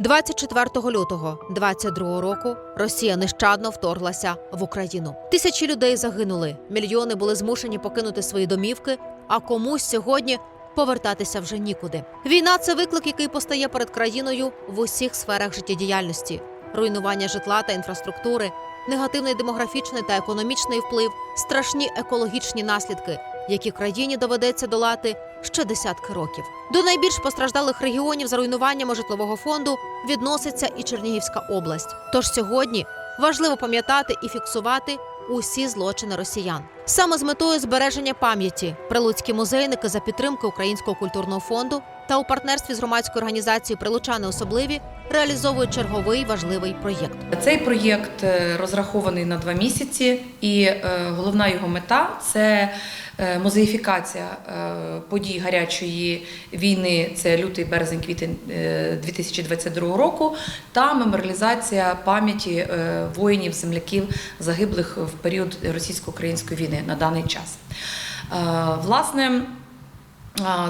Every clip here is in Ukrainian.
24 лютого 22 року Росія нещадно вторглася в Україну. Тисячі людей загинули, мільйони були змушені покинути свої домівки, а комусь сьогодні повертатися вже нікуди. Війна це виклик, який постає перед країною в усіх сферах життєдіяльності: руйнування житла та інфраструктури, негативний демографічний та економічний вплив, страшні екологічні наслідки, які країні доведеться долати ще десятки років. До найбільш постраждалих регіонів за руйнуваннями житлового фонду відноситься і Чернігівська область. Тож сьогодні важливо пам'ятати і фіксувати усі злочини росіян. Саме з метою збереження пам'яті прилуцькі музейники за підтримки Українського культурного фонду та у партнерстві з громадською організацією Прилучани особливі реалізовують черговий важливий проєкт. Цей проєкт е, розрахований на два місяці, і е, головна його мета це е, музеїфікація подій гарячої війни. Це лютий, березень, квітень е, 2022 року, та меморіалізація пам'яті воїнів, земляків загиблих в період російсько-української війни на даний час. Власне.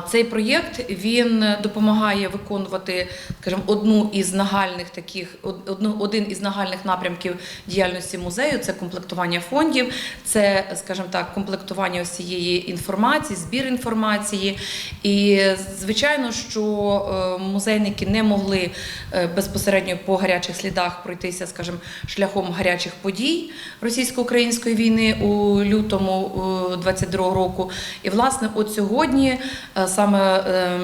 Цей проєкт він допомагає виконувати, скажімо, одну із нагальних таких одну, один із нагальних напрямків діяльності музею це комплектування фондів, це, скажімо так, комплектування усієї інформації, збір інформації. І звичайно, що е, музейники не могли е, безпосередньо по гарячих слідах пройтися, скажімо, шляхом гарячих подій російсько-української війни у лютому 22 року. І власне, от сьогодні саме. е,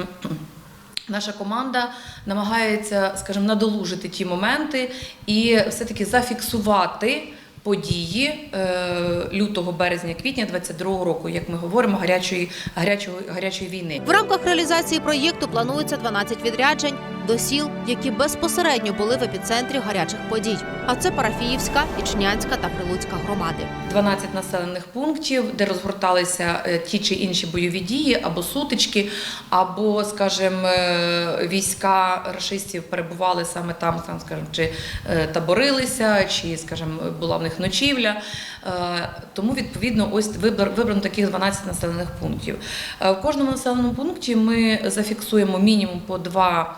Наша команда намагається, скажімо, надолужити ті моменти і все-таки зафіксувати події е, лютого, березня, квітня 22 року, як ми говоримо, гарячої, гарячої, гарячої війни. В рамках реалізації проєкту планується 12 відряджень до сіл, які безпосередньо були в епіцентрі гарячих подій. А це Парафіївська, Ічнянська та Прилуцька громади. 12 населених пунктів, де розгорталися е, ті чи інші бойові дії, або сутички, або, скажімо, е, війська рашистів перебували саме там, там, скажімо, чи е, таборилися, чи, скажімо, була в них ночівля. Тому, відповідно, ось вибрано таких 12 населених пунктів. В кожному населеному пункті ми зафіксуємо мінімум по два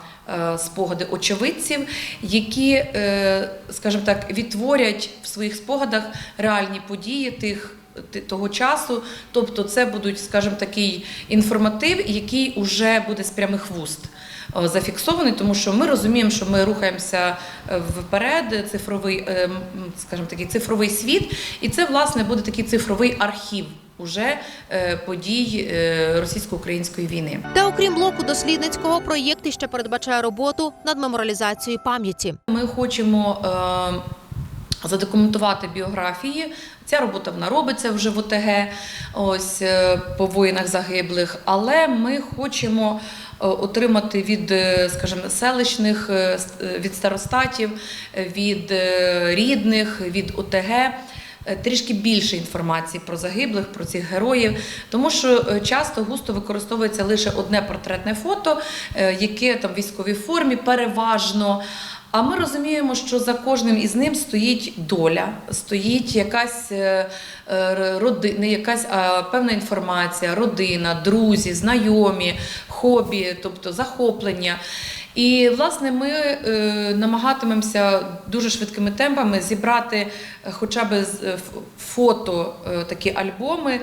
спогади очевидців, які, е, скажімо так, відтворять в своїх спогадах реальні події тих. Того часу, тобто це будуть, скажімо, такий інформатив, який вже буде з прямих вуст е, зафіксований, тому що ми розуміємо, що ми рухаємося е, вперед, цифровий, е, скажімо, такий цифровий світ, і це власне буде такий цифровий архів уже е, подій е, російсько-української війни. Та окрім блоку дослідницького, проєкт ще передбачає роботу над меморіалізацією пам'яті. Ми хочемо е, задокументувати біографії. Ця робота вона робиться вже в ОТГ, ось по воїнах загиблих, але ми хочемо отримати від, скажімо, селищних, від старостатів, від рідних, від ОТГ. Е, Трішки більше інформації про загиблих, про цих героїв, тому що е, часто густо використовується лише одне портретне фото, е, яке там в військовій формі, переважно. А ми розуміємо, що за кожним із ним стоїть доля, стоїть якась роди, не якась а певна інформація, родина, друзі, знайомі, хобі, тобто захоплення. І власне ми е, намагатимемося дуже швидкими темпами зібрати е, хоча б е, фото, такі альбоми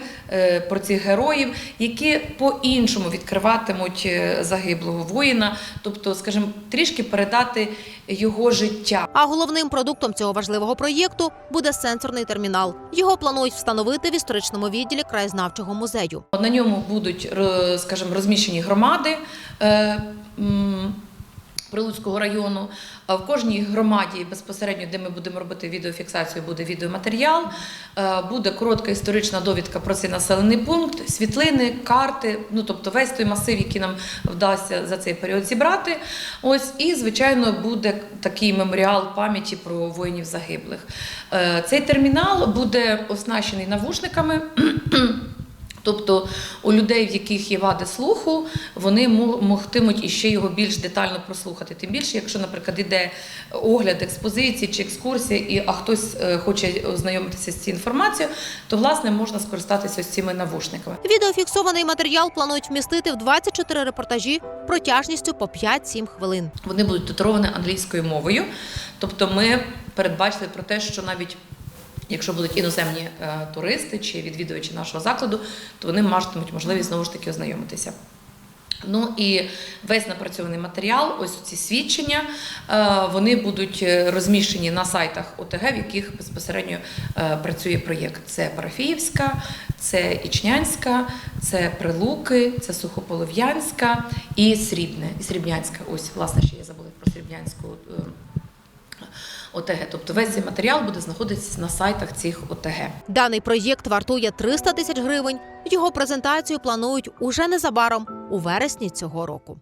про цих героїв, які по-іншому відкриватимуть загиблого воїна, тобто, скажімо, трішки передати його життя. А головним продуктом цього важливого проєкту буде сенсорний термінал. Його планують встановити в історичному відділі краєзнавчого музею. На ньому будуть, скажімо, розміщені громади. Е, Прилуцького району. А В кожній громаді безпосередньо, де ми будемо робити відеофіксацію, буде відеоматеріал, е, буде коротка історична довідка про цей населений пункт, світлини, карти, ну тобто весь той масив, який нам вдасться за цей період зібрати. Ось і звичайно буде такий меморіал пам'яті про воїнів загиблих. Е, Цей термінал буде оснащений навушниками. Тобто у людей, в яких є вади слуху, вони мо- могтимуть іще його більш детально прослухати. Тим більше, якщо, наприклад, іде огляд експозиції чи екскурсія, і а хтось е, хоче ознайомитися з цією інформацією, то власне можна скористатися ось цими навушниками. Відеофіксований матеріал планують вмістити в 24 репортажі протяжністю по 5-7 хвилин. Вони будуть титровані англійською мовою. Тобто, ми передбачили про те, що навіть якщо будуть іноземні е, туристи чи відвідувачі нашого закладу, то вони матимуть можливість знову ж таки ознайомитися. Ну і весь напрацьований матеріал, ось ці свідчення, е, вони будуть е, розміщені на сайтах ОТГ, в яких безпосередньо працює проєкт. Це Парафіївська, це Ічнянська, це Прилуки, це Сухополов'янська і Срібне, і Срібнянська. Ось, власне, ще я забула про Срібнянську. ОТГ, тобто весь цей матеріал буде знаходитися на сайтах цих ОТГ. Даний проєкт вартує 300 тисяч гривень. Його презентацію планують уже незабаром у вересні цього року.